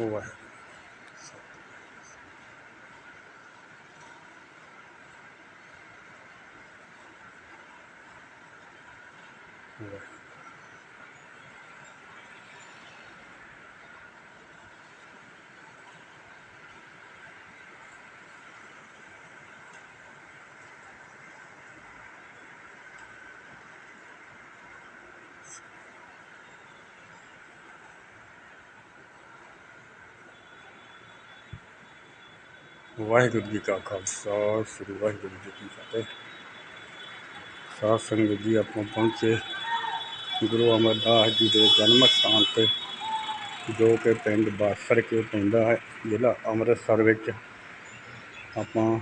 over over Waheguru ji ਕਾ ਖਾਲਸਾ, ਸ੍ਰੀ ਵਾਹਿਗੁਰੂ ਜੀ ਕੀ ਫਤਿਹ। ਸਾਧ ਸੰਗਤ ਜੀ, ਆਪਾਂ ਪਹੁੰਚੇ ਗੁਰੂ ਅਮਰਦਾਸ ਜੀ ਦੇ ਜਨਮ ਸਥਾਨ ਤੇ, ਜੋ ਕਿ ਪਿੰਡ ਬਾਸਰ ਕੇ ਪੈਂਦਾ ਹੈ, ਜ਼ਿਲ੍ਹਾ ਅੰਮ੍ਰਿਤਸਰ ਵਿੱਚ। ਆਪਾਂ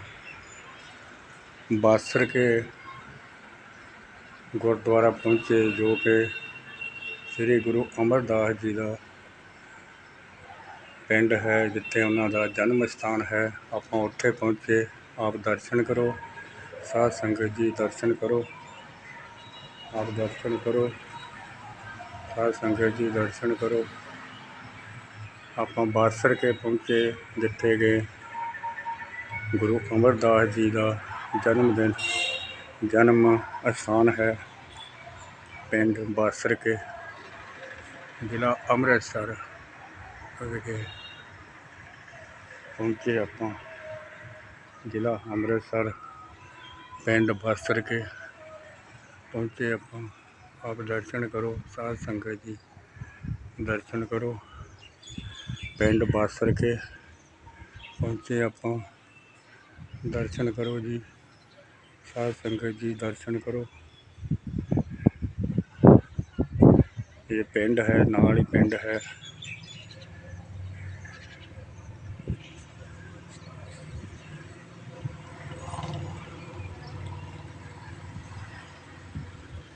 ਬਾਸਰ ਕੇ ਗੁਰਦੁਆਰਾ ਪਹੁੰਚੇ, ਜੋ ਕਿ ਸ੍ਰੀ ਗੁਰੂ ਅਮਰਦਾਸ ਜੀ ਦਾ ਪਿੰਡ ਹੈ, ਜਿੱਥੇ ਉਹਨਾਂ ਦਾ ਜਨਮ ਅਸਥਾਨ ਹੈ। ਆਪਾਂ ਉੱਥੇ ਪਹੁੰਚੇ, ਆਪ ਦਰਸ਼ਨ ਕਰੋ। ਸਾਧ ਸੰਗਤ ਜੀ ਦਰਸ਼ਨ ਕਰੋ। ਆਪ ਦਰਸ਼ਨ ਕਰੋ। ਸਾਧ ਸੰਗਤ ਜੀ ਦਰਸ਼ਨ ਕਰੋ। ਆਪਾਂ ਬਾਸਰ ਕੇ ਪਹੁੰਚੇ, ਜਿੱਥੇ ਗਏ। ਗੁਰੂ ਅਮਰਦਾਸ ਜੀ ਦਾ ਜਨਮ ਦਿਨ, ਜਨਮ ਅਸਥਾਨ ਹੈ ਪਿੰਡ ਬਾਸਰ ਕੇ, ਜ਼ਿਲ੍ਹਾ ਅੰਮ੍ਰਿਤਸਰ। ਵਿਖੇ ਪਹੁੰਚੇ ਆਪਾਂ ਜ਼ਿਲ੍ਹਾ ਅੰਮ੍ਰਿਤਸਰ ਪਿੰਡ ਬਾਸਰ ਕੇ ਪਹੁੰਚੇ ਆਪਾਂ ਆਪ ਦਰਸ਼ਨ ਕਰੋ ਸਾਧ ਸੰਗਤ ਜੀ ਦਰਸ਼ਨ ਕਰੋ ਪਿੰਡ ਬਾਸਰ ਕੇ ਪਹੁੰਚੇ ਆਪਾਂ ਦਰਸ਼ਨ ਕਰੋ ਜੀ ਸਾਧ ਸੰਗਤ ਜੀ ਦਰਸ਼ਨ ਕਰੋ ਇਹ ਪਿੰਡ ਹੈ ਨਾਲ ਹੀ ਪਿੰਡ ਹੈ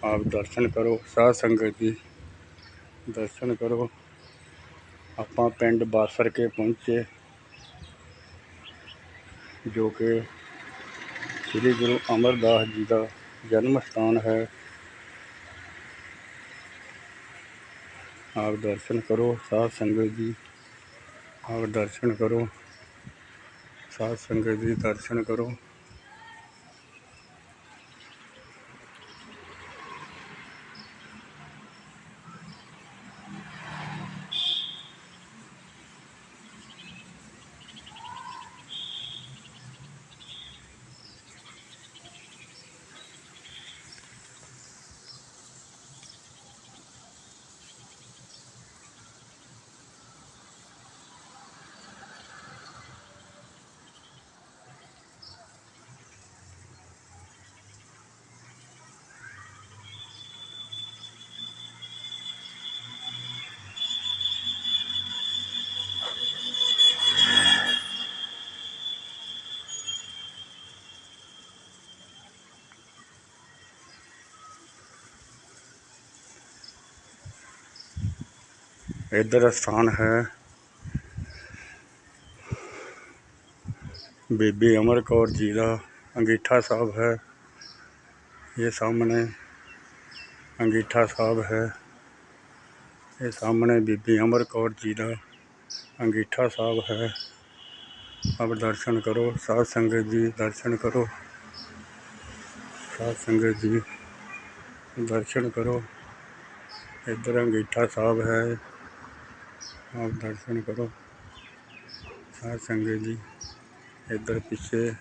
ਆਪ ਦਰਸ਼ਨ ਕਰੋ, ਸਾਧ ਸੰਗਤ ਜੀ, ਦਰਸ਼ਨ ਕਰੋ। ਆਪਾਂ ਪਿੰਡ ਬਾਸਰ ਕੇ ਪਹੁੰਚੇ, ਜੋ ਕਿ ਸ੍ਰੀ ਗੁਰੂ ਅਮਰਦਾਸ ਜੀ ਦਾ ਜਨਮ ਸਥਾਨ ਹੈ। ਆਪ ਦਰਸ਼ਨ ਕਰੋ, ਸਾਧ ਸੰਗਤ ਜੀ, ਆਪ ਦਰਸ਼ਨ ਕਰੋ। ਸਾਧ ਸੰਗਤ ਜੀ, ਦਰਸ਼ਨ ਕਰੋ। इधर स्थान है। बीबी अमर कौर जी का अंगीठा साहब है। ये सामने अंगीठा साहब है। ये सामने बीबी अमर कौर जी का अंगीठा साहब है। अब दर्शन करो, साध संगत जी, दर्शन करो। साध संगत जी, दर्शन करो। इधर अंगीठा साहब है। ਆਪ ਦਰਸ਼ਨ ਕਰੋ ਸਾਧ ਸੰਗਤ ਜੀ ਇੱਧਰ ਪਿੱਛੇ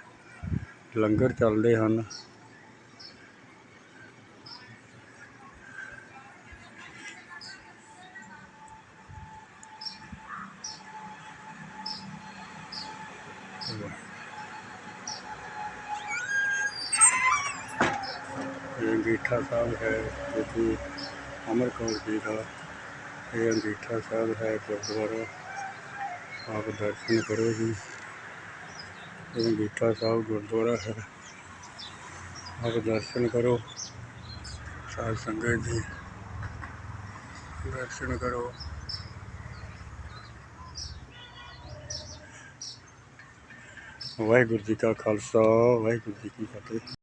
ਲੰਗਰ ਚੱਲਦੇ ਹਨ ਇਹ ਅੰਗੀਠਾ ਸਾਹਿਬ ਹੈ ਜੋ ਕਿ ਅਮਰ ਕੌਰ ਜੀ ਦਾ ਇਹ ਅੰਗੀਠਾ ਸਾਹਿਬ ਹੈ ਗੁਰਦੁਆਰਾ। ਆਪ ਦਰਸ਼ਨ ਕਰੋ ਜੀ। ਇਹ ਅੰਗੀਠਾ ਸਾਹਿਬ ਗੁਰਦੁਆਰਾ ਹੈ। ਆਪ ਦਰਸ਼ਨ ਕਰੋ। ਸਾਧ ਸੰਗਤ ਜੀ, ਦਰਸ਼ਨ ਕਰੋ। ਵਾਹਿਗੁਰੂ ਜੀ ਕਾ ਖਾਲਸਾ, ਵਾਹਿਗੁਰੂ ਜੀ ਕੀ ਫਤਿਹ।